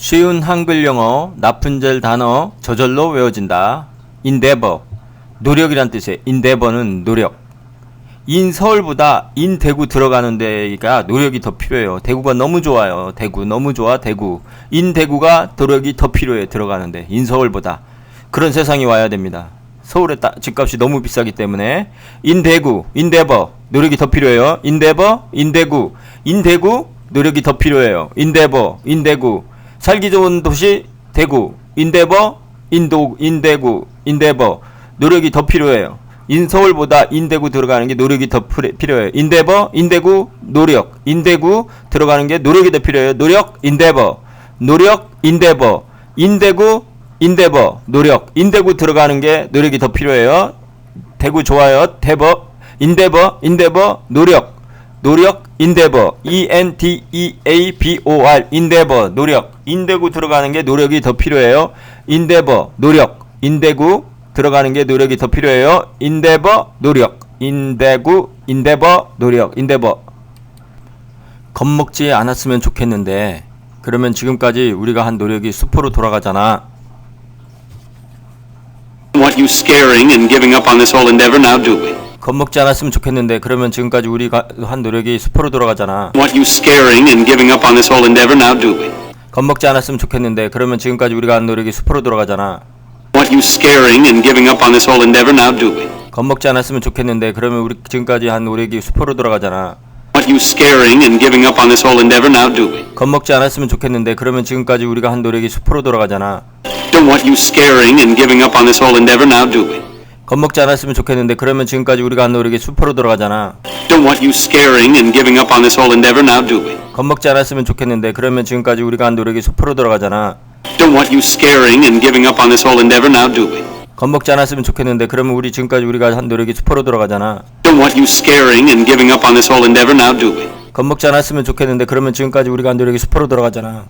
쉬운 한글 영어 나쁜 젤 단어 저절로 외워진다. endeavor 노력이란 뜻이에요. endeavor는 노력. 인 서울보다 인 대구 들어가는 데가 노력이 더 필요해요. 대구가 너무 좋아요. 대구 너무 좋아 대구. 인 대구가 노력이 더 필요해 들어가는데 인 서울보다 그런 세상이 와야 됩니다. 서울의 따- 집값이 너무 비싸기 때문에 인 대구 인데버 노력이 더 필요해요. 인데버 인대구 인대구 노력이 더 필요해요. 인데버 인대구 살기 좋은 도시 대구 인데버 인도 인대구 인데버 노력이 더 필요해요. 인서울보다 인대구 들어가는 게 노력이 더 필요해요. 인데버 인대구 노력 인대구 들어가는 게 노력이 더 필요해요. 노력 인데버 노력 인데버 인대구 인데버 노력 인대구 들어가는 게 노력이 더 필요해요. 대구 좋아요. 대버 인데버 인데버 노력 노력 인데버 E N D E A B O R 인데버 노력 인대구 들어가는 게 노력이 더 필요해요. 인데버 노력 인대구 들어가는 게 노력이 더 필요해요. 인데버 노력 인대구 인데버 노력 인데버 겁먹지 않았으면 좋겠는데 그러면 지금까지 우리가 한 노력이 수포로 돌아가잖아. want you scaring and giving up on this whole endeavor now, do we? 겁먹지 않았으면 좋겠는데 그러면 지금까지 우리가 한 노력이 수포로 돌아가잖아. Want you scaring and giving up on this whole endeavor now, do we? 겁먹지 않았으면 좋겠는데 그러면 지금까지 우리가 한 노력이 수포로 돌아가잖아. Want you scaring and giving up on this whole endeavor now, do we? 겁먹지 않았으면 좋겠는데 그러면 우리 지금까지 한 노력이 수포로 돌아가잖아. Want you scaring and giving up on this whole endeavor now, do we? 겁먹지 않았으면 좋겠는데 그러면 지금까지 우리가 한 노력이 수포로 돌아가잖아. Don't want you scaring and giving up on this whole endeavor now, do we? 겁먹지 않았으면 좋겠는데 그러면 지금까지 우리가 한 노력이 수포로 돌아가잖아. Don't want you scaring and giving up on this whole endeavor now, do we? 겁먹지 않았으면 좋겠는데 그러면 지금까지 우리가 한 노력이 수포로 돌아가잖아. Don't want you scaring and giving up on this whole endeavor now, do we? 겁먹지 않았으면 좋겠는데 그러면 우리 지금까지 우리가 한 노력이 수포로 돌아가잖아. Don't want you scaring and giving up on this whole endeavor now, do we? 겁먹지 않았으면 좋겠는데 그러면 지금까지 우리가 한 노력이 수포로 돌아가잖아.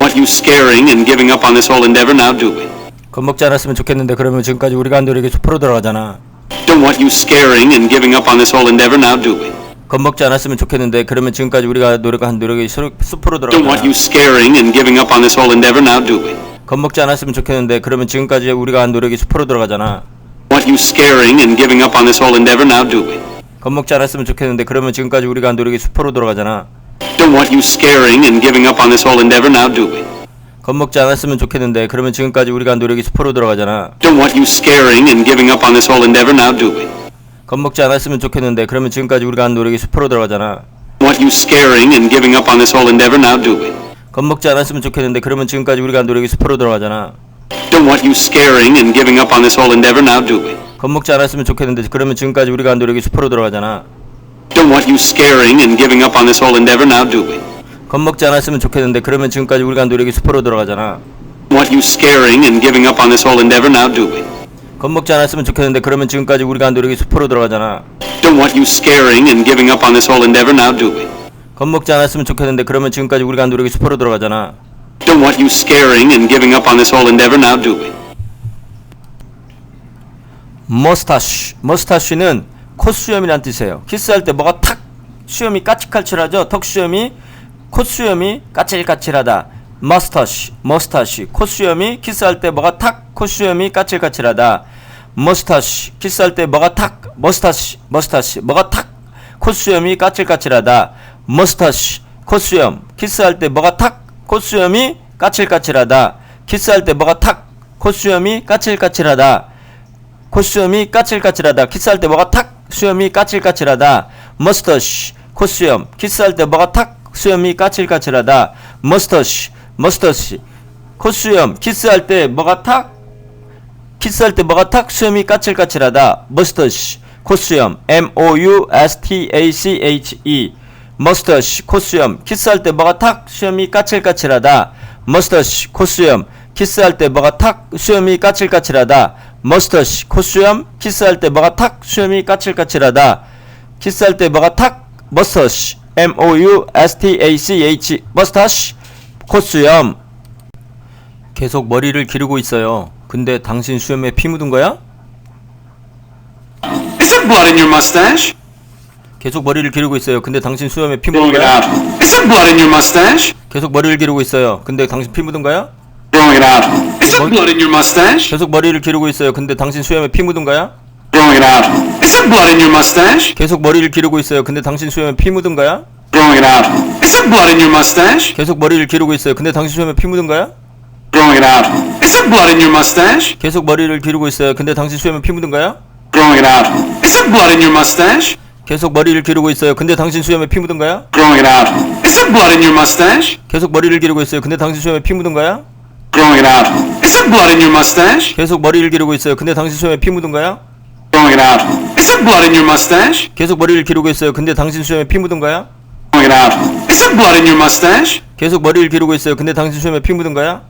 Want you scaring and giving up on this whole endeavor now, do we? 겁먹지 않았으면 좋겠는데 그러면 지금까지 우리가 한 노력이 수포로 돌아가잖아. Don't want you scaring and giving up on this whole endeavor now, do we? 겁먹지 않았으면 좋겠는데 그러면 지금까지 우리가 노력한 노력이 수- 수포로 Don't want 돌아가잖아. you scaring and giving up on this whole endeavor now, do we? 겁먹지 않았으면 좋겠는데 그러면 지금까지 우리가 한 노력이 수포로 돌아가잖아. Want you scaring and giving up on this whole endeavor now, do we? 겁먹지 않았으면 좋겠는데 그러면 지금까지 우리가 한 노력이 수포로 돌아가잖아. Don't want you scaring and giving up on this whole endeavor now, do we? 겁먹지 않았으면 좋겠는데 그러면 지금까지 우리가 한 노력이 수포로 돌아가잖아. Don't want you scaring and giving up on this whole endeavor now, do we? 겁먹지 않았으면 좋겠는데 그러면 지금까지 우리가 한 노력이 수포로 돌아가잖아. Want you scaring and giving up on this whole endeavor now, do we? 겁먹지 않았으면 좋겠는데 그러면 지금까지 우리가 한 노력이 수포로 돌아가잖아. Don't want you scaring and giving up on this whole endeavor now, do we? 겁먹지 않았으면 좋겠는데 그러면 지금까지 우리가 한 노력이 수포로 돌아가잖아. Don't want you scaring and giving up on this whole endeavor now, do we? 겁먹지 않았으면 좋겠는데 그러면 지금까지 우리가 한 노력이 수포로 돌아가잖아. Want you scaring and giving up on this whole endeavor now, do we? 겁먹지 않았으면 좋겠는데 그러면 지금까지 우리가 한 노력이 수포로 돌아가잖아. Don't want you scaring and giving up on this whole endeavor now, do we? 겁먹지 않았으면 좋겠는데 그러면 지금까지 우리가 한 노력이 수포로 돌아가잖아. Don't want you scaring and giving up on this whole endeavor now, do we? 머스타쉬. 머스타쉬는 콧수염이란 뜻이에요. 키스할 때 뭐가 탁 수염이 까칠까칠하죠. 턱수염이 콧수염이 까칠까칠하다. 머스타쉬. 머스타쉬. 콧수염이 키스할 때 뭐가 탁 콧수염이 까칠까칠하다. 머스타쉬. 키스할 때 뭐가 탁 머스타쉬. 머스타쉬. 뭐가 탁 콧수염이 까칠까칠하다. 머스타쉬. 콧수염. 키스할 때 뭐가 탁 콧수염이 까칠까칠하다. 키스할 때 뭐가 탁 콧수염이 까칠까칠하다. 콧수염이 까칠까칠하다. 키스할 때 뭐가 탁 수염이 까칠까칠하다. 머스터쉬 콧수염 키스할 때 뭐가 탁 수염이 까칠까칠하다. 머스터쉬 머스터쉬 콧수염 키스할 때 뭐가 탁? 키스할 때 뭐가 탁? 수염이 까칠까칠하다. 머스터쉬 콧수염. M O U S T A C H E 머스터쉬 콧수염. 키스할 때 뭐가 탁? 수염이 까칠까칠하다. 머스터쉬 콧수염. 키스할 때 뭐가 탁? 수염이 까칠까칠하다. 머스터쉬 콧수염. 키스할 때 뭐가 탁? 수염이 까칠까칠하다. 키스할 때 뭐가 탁? 머스터쉬 M O U S T A C H 머스터쉬 콧수염 계속 머리를 기르고 있어요. 근데 당신 수염에 피 묻은 거야? Is there blood in your mustache? 계속 머리를 기르고 있어요. 근데 당신 수염에 피 묻은 it 거야? out. Is there blood in your mustache? 계속 머리를 기르고 있어요. 근데 당신 피 묻은 거야? Growing it out. Is there blood in your mustache? 계속 머리를 기르고 있어요. 근데 당신 수염에 피 묻은 거야? Growing it out. Is there blood in your mustache? 계속 머리를 기르고 있어요. 근데 당신 수염에 피 묻은 거야? Growing it out. Is there blood in your mustache? 계속 머리를 기르고 있어요. 근데 당신 수염에 피 묻은 거야? Growing it out. Is there blood in your mustache? 계속 머리를 기르고 있어요. 근데 당신 수염에 피 묻은 거야? Growing it out. Is there blood in your mustache? 계속 머리를 기르고 있어요. 근데 당신 수염에 피 묻은 거야? Growing it out. Is there blood in your mustache? 계속 머리를 기르고 있어요. 근데 당신 수염에 피 묻은 거야? Growing it out. Is there blood in your mustache? 계속 머리를 기르고 있어요. 근데 당신 수염에 피 묻은 거야? Growing it out. Is there blood in your mustache? 계속 머리를 기르고 있어요. 근데 당신 수염에 피 묻은 거야? Growing it out. Is there blood in your mustache? 계속 머리를 기르고 있어요. 근데 당신 수염에 피 묻은 거야?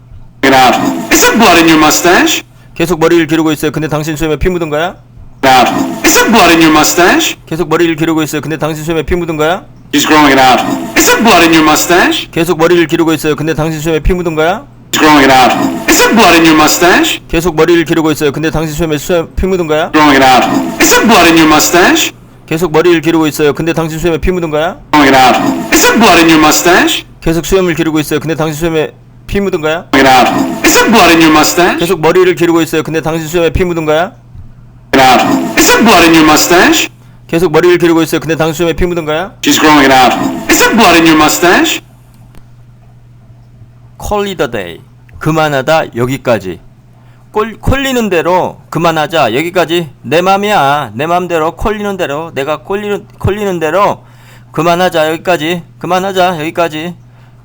Growing it out. Is there blood in your mustache? 계속 머리를 기르고 있어요. 근데 당신 수염에 피 묻은 거야? Out. Is there blood in your mustache? 계속 머리를 기르고 있어요. 근데 당신 수염에 피 묻은 거야? She's growing it out. Is there blood in your mustache? 계속 머리를 기르고 있어요. 근데 당신 수염에 피 묻은 거야? Growing it out. Is there blood in your mustache? 계속 머리를 기르고 있어요. 근데 당신 수염에 수염 피 묻은 거야? Growing it out. Is there blood in your mustache? 계속 머리를 기르고 있어요. 근데 당신 수염에 피 묻은 거야? Growing it out. Is there blood in your mustache? 계속 수염을 기르고 있어요. 근데 당신 수염에 피 묻은 거야? Growing it out. Is there blood in your mustache? 계속 머리를 기르고 있어요. 근데 당신 수염에 피 묻은 거야? It out. Is there blood in your mustache? 계속 머리를 기르고 있어요. 근데 당신 수염에 피 묻은 거야? She's growing it out. Is there blood in your mustache? 콜리더 데이 그만하다 여기까지. 꼴, 콜리는 대로 그만하자 여기까지. 내 맘이야. 내 맘대로 콜리는 대로. 내가 콜리는 콜리는 대로 그만하자 여기까지. 그만하자 여기까지.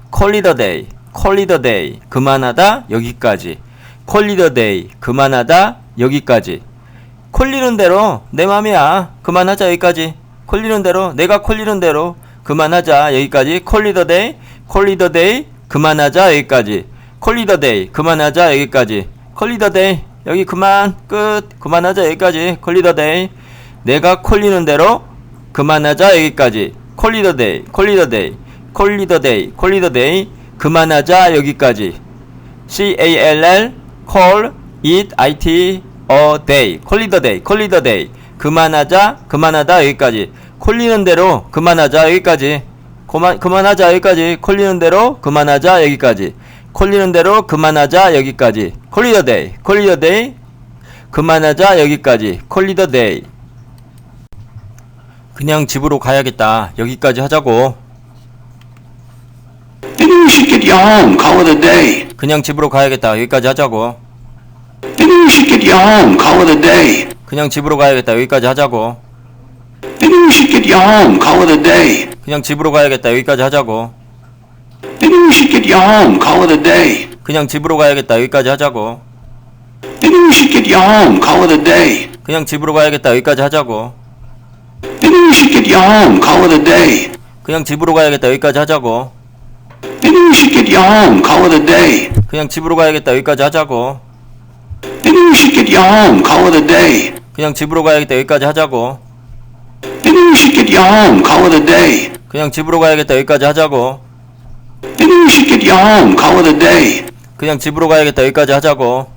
콜리더 데이 콜리더 데이 그만하다 여기까지. 콜리더 데이 그만하다 여기까지. 콜리는 대로 내 맘이야. 그만하자 여기까지. 콜리는 대로. 내가 콜리는 대로. 그만하자 여기까지. 콜리더 데이 콜리더 데이 그만하자 여기까지. 콜리더 데이 그만하자 여기까지. 콜리더 데이 여기 그만 끝. 그만하자 여기까지. 콜리더 데이. 내가 콜리는 대로 그만하자 여기까지. 콜리더 데이 콜리더 데이. 콜리더 데이 콜리더 데이. 그만하자 여기까지. C A L L call it I T a day. 콜리더 데이 콜리더 데이. 그만하자 그만하다 여기까지. 콜리는 대로 그만하자 여기까지 그만 그만하자 여기까지. 콜리는 대로 그만하자 여기까지. 콜리는 대로 그만하자 여기까지. 콜리더 데이 콜리더 데이. 그만하자 여기까지. 콜리더 데이. 그냥 집으로 가야겠다. 여기까지 하자고. Maybe we should get you home. Call it a day. 그냥 집으로 가야겠다. 여기까지 하자고. Maybe we should get you home. Call it a day. 그냥 집으로 가야겠다. 여기까지 하자고 그냥 집으로 가야겠다 여기까지 하자고 Maybe we should get you home. Call it a day. 그냥 집으로 가야겠다 여기까지 하자고 Maybe we should get you home. Call it a day. 그냥 집으로 가야겠다 여기까지 하자고 Maybe we should get you home. Call it a day. 그냥 집으로 가야겠다 여기까지 하자고 Maybe we should get you home. Call it a day. 그냥 집으로 가야겠다 여기까지 하자고 Maybe we should get you home. Call it a day. 그냥 집으로 가야겠다 여기까지 하자고 Maybe we should get you home. Call it a day. 그냥 집으로 가야겠다 여기까지 하자고 Maybe we should get you home. Call it a day. 그냥 집으로 가야겠다 여기까지 하자고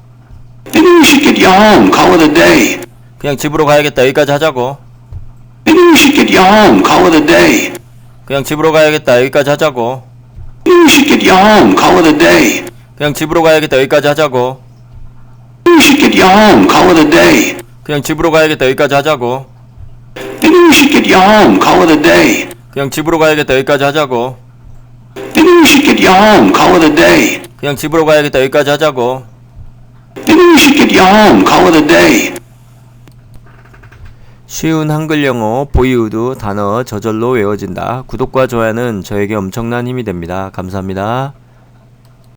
Maybe we should get you home. Call it a day. 그냥 집으로 가야겠다 여기까지 하자고 Maybe we should get you home. Call it a day. 그냥 집으로 가야겠다 여기까지 하자고 Maybe we should get you home. Call it a day. 그냥 집으로 가야겠다 여기까지 하자고 Maybe we should get you home. Call it a day. 그냥 집으로 가야겠다 여기까지 하자고 Maybe we should get you home. Call it a day. 그냥 집으로 가야겠다 여기까지 하자고 Maybe we should get you home. Call it a day. 그냥 집으로 가야겠다 여기까지 하자고 Maybe we should get you home. Call it a day. 쉬운 한글 영어 보이우드 단어 저절로 외워진다. 구독과 좋아요는 저에게 엄청난 힘이 됩니다. 감사합니다.